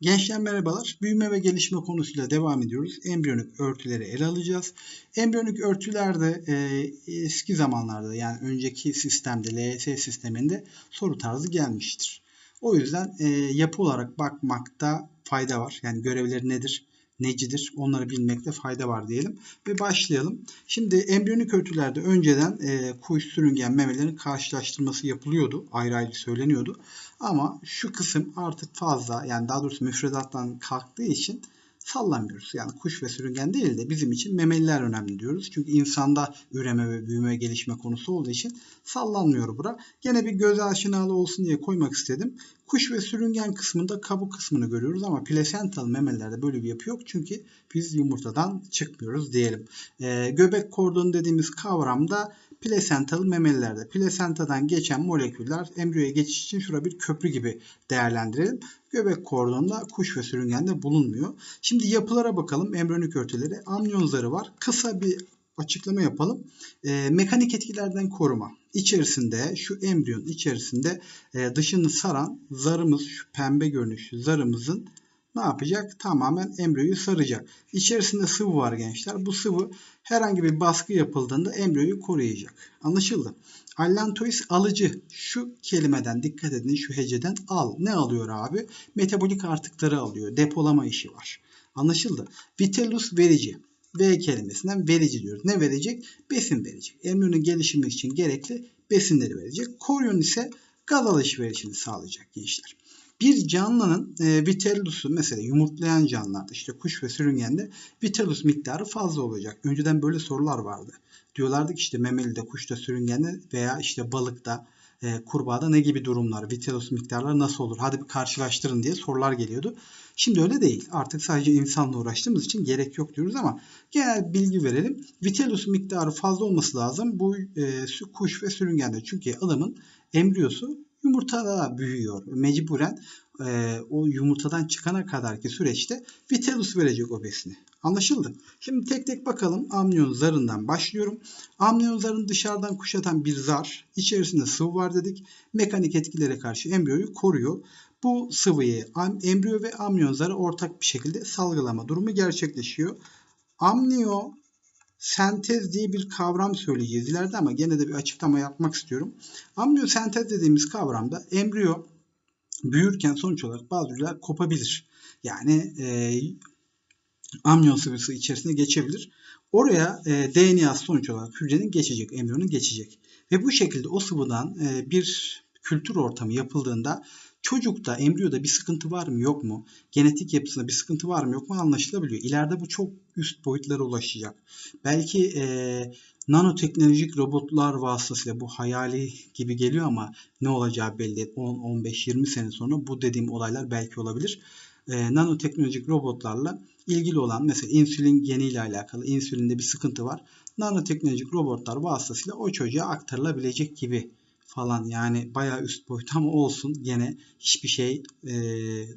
Gençler merhabalar. Büyüme ve gelişme konusuyla devam ediyoruz. Embriyonik örtüleri ele alacağız. Embriyonik örtülerde e, eski zamanlarda yani önceki sistemde LS sisteminde soru tarzı gelmiştir. O yüzden e, yapı olarak bakmakta fayda var. Yani görevleri nedir? Necidir onları bilmekte fayda var diyelim. Ve başlayalım. Şimdi embriyonik örtülerde önceden e, kuş sürüngen memelerin karşılaştırması yapılıyordu. Ayrı ayrı söyleniyordu. Ama şu kısım artık fazla yani daha doğrusu müfredattan kalktığı için sallamıyoruz. Yani kuş ve sürüngen değil de bizim için memeliler önemli diyoruz. Çünkü insanda üreme ve büyüme gelişme konusu olduğu için sallanmıyor bura. Gene bir göz aşinalı olsun diye koymak istedim. Kuş ve sürüngen kısmında kabuk kısmını görüyoruz ama plasental memelilerde böyle bir yapı yok. Çünkü biz yumurtadan çıkmıyoruz diyelim. Ee, göbek kordonu dediğimiz kavramda plasental memelilerde. Plasentadan geçen moleküller embriyoya geçiş için şurada bir köprü gibi değerlendirelim. Göbek kordonunda kuş ve sürüngende bulunmuyor. Şimdi yapılara bakalım. Embriyonik örtüleri. Amniyon zarı var. Kısa bir açıklama yapalım. E, mekanik etkilerden koruma. İçerisinde şu embriyon içerisinde e, dışını saran zarımız şu pembe görünüşlü zarımızın ne yapacak? Tamamen embriyoyu saracak. İçerisinde sıvı var gençler. Bu sıvı herhangi bir baskı yapıldığında embriyoyu koruyacak. Anlaşıldı. Allantois alıcı. Şu kelimeden dikkat edin şu heceden al. Ne alıyor abi? Metabolik artıkları alıyor. Depolama işi var. Anlaşıldı. Vitellus verici. V kelimesinden verici diyoruz. Ne verecek? Besin verecek. Embriyonun gelişimi için gerekli besinleri verecek. Koryon ise gaz alışverişini sağlayacak gençler. Bir canlının e, vitellusu mesela yumurtlayan canlılarda işte kuş ve sürüngende vitellus miktarı fazla olacak. Önceden böyle sorular vardı. Diyorlardı ki işte memelide, kuşta, sürüngende veya işte balıkta, e, kurbağada ne gibi durumlar, vitellus miktarları nasıl olur? Hadi bir karşılaştırın diye sorular geliyordu. Şimdi öyle değil. Artık sadece insanla uğraştığımız için gerek yok diyoruz ama genel bilgi verelim. Vitellus miktarı fazla olması lazım bu e, kuş ve sürüngende. Çünkü adamın embriyosu yumurtada büyüyor. Mecburen e, o yumurtadan çıkana kadarki süreçte vitellus verecek o besini. Anlaşıldı. Şimdi tek tek bakalım amniyon zarından başlıyorum. Amniyon zarını dışarıdan kuşatan bir zar. İçerisinde sıvı var dedik. Mekanik etkilere karşı embriyoyu koruyor. Bu sıvıyı embriyo ve amniyon zarı ortak bir şekilde salgılama durumu gerçekleşiyor. Amniyo sentez diye bir kavram söyleyeceğiz ileride ama gene de bir açıklama yapmak istiyorum. Amniyo sentez dediğimiz kavramda embriyo büyürken sonuç olarak bazı hücreler kopabilir. Yani e, amniyon sıvısı içerisine geçebilir. Oraya e, DNA sonuç olarak hücrenin geçecek, embriyonun geçecek. Ve bu şekilde o sıvıdan e, bir kültür ortamı yapıldığında çocukta, embriyoda bir sıkıntı var mı yok mu? Genetik yapısında bir sıkıntı var mı yok mu anlaşılabiliyor. İleride bu çok üst boyutlara ulaşacak. Belki e, nanoteknolojik robotlar vasıtasıyla bu hayali gibi geliyor ama ne olacağı belli 10, 15, 20 sene sonra bu dediğim olaylar belki olabilir. E, nanoteknolojik robotlarla ilgili olan mesela insülin geniyle alakalı insülinde bir sıkıntı var. Nanoteknolojik robotlar vasıtasıyla o çocuğa aktarılabilecek gibi falan yani bayağı üst boyut ama olsun gene hiçbir şey e,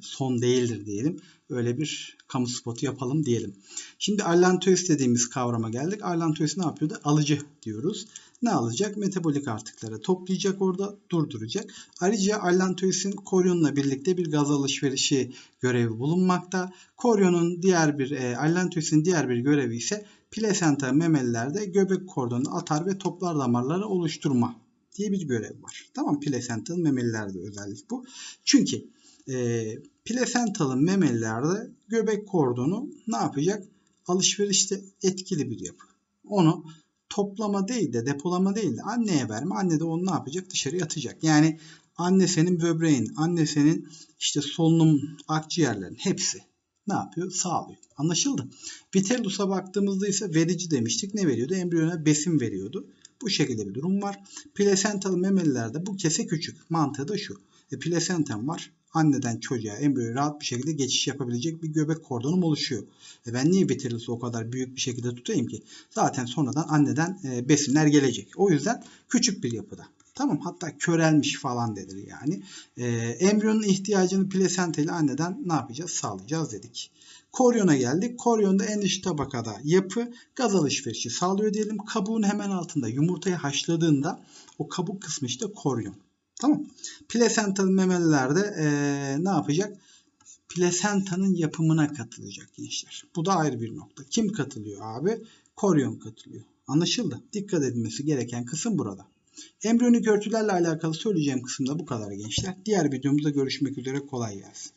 son değildir diyelim. Öyle bir kamu spotu yapalım diyelim. Şimdi allantois dediğimiz kavrama geldik. Allantois ne yapıyordu? Alıcı diyoruz. Ne alacak? Metabolik artıkları toplayacak orada durduracak. Ayrıca allantoisin koryonla birlikte bir gaz alışverişi görevi bulunmakta. Koryonun diğer bir e, allantoisin diğer bir görevi ise plasenta memelilerde göbek kordonu atar ve toplar damarları oluşturma diye bir görev var. Tamam plasental memelilerde özellik bu. Çünkü e, plasentalın memelilerde göbek kordonu ne yapacak? Alışverişte etkili bir yapı. Onu toplama değil de depolama değil de anneye verme. Anne de onu ne yapacak? Dışarı atacak. Yani anne senin böbreğin, anne senin işte solunum akciğerlerin hepsi ne yapıyor? Sağlıyor. Anlaşıldı. Vitellus'a baktığımızda ise verici demiştik. Ne veriyordu? Embriyona besin veriyordu. Bu şekilde bir durum var. Plasental memelilerde bu kese küçük. Mantığı da şu. E, plasentam var. Anneden çocuğa embriyo rahat bir şekilde geçiş yapabilecek bir göbek kordonum oluşuyor. E ben niye Vitellus'u o kadar büyük bir şekilde tutayım ki? Zaten sonradan anneden e, besinler gelecek. O yüzden küçük bir yapıda. Tamam hatta körelmiş falan denir yani. E, embriyonun ihtiyacını plasenta ile anneden ne yapacağız? Sağlayacağız dedik. Koryona geldik. Koryonda en üst tabakada yapı gaz alışverişi sağlıyor diyelim. Kabuğun hemen altında yumurtayı haşladığında o kabuk kısmı işte koryon. Tamam. Plasental memelilerde ee, ne yapacak? plasentanın yapımına katılacak gençler. Bu da ayrı bir nokta. Kim katılıyor abi? Koryon katılıyor. Anlaşıldı. Dikkat edilmesi gereken kısım burada. Embriyonik örtülerle alakalı söyleyeceğim kısım da bu kadar gençler. Diğer videomuzda görüşmek üzere. Kolay gelsin.